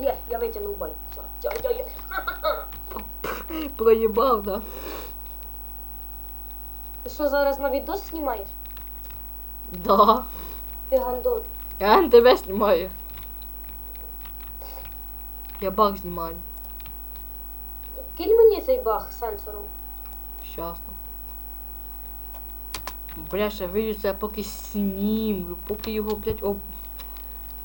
Є, я витягнув боль. Все, все, все, все. Проїбав, да? Ти що зараз на відос знімаєш? Да. Ти гандон. Я на тебе знімаю. Я баг знімаю. Кинь мені цей баг сенсором. Щасно. Бля, ще вижу це поки снімлю, поки його, блядь, об...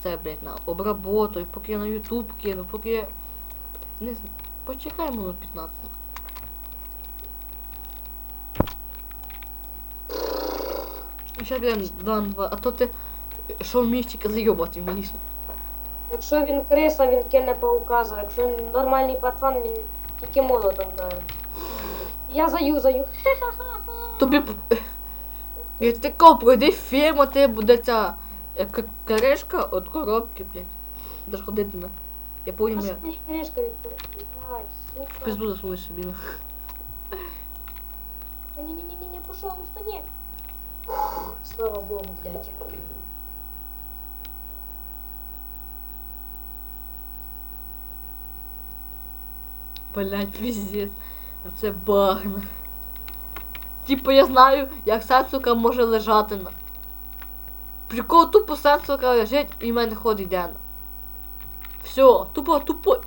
Це, блядь, на обработаю, поки я на YouTube кину, поки я... Не знаю. Почекай минут 15. Ще блядь, дан два, а то ти що вмієш тільки зайобати вмієш. Якщо він криса, він кине пауказа. Якщо він нормальний пацан, він тільки молотом дає. Я заюзаю. Тобі Я тако пройди фільм, а ти буде ця е, к- кришка від коробки, блядь. Будеш ходити на. Я що я мені відкрити? Блядь, сука. пизду засунеш собі. Не-не-не-не, пожалуйста, не. Фух, Слава богу, блядь. Блядь, пиздец. А Це багна. Типу я знаю, як сенсука може лежати на. Прикол тупо сам лежить і в мене ходить Диана. Все, тупо, тупо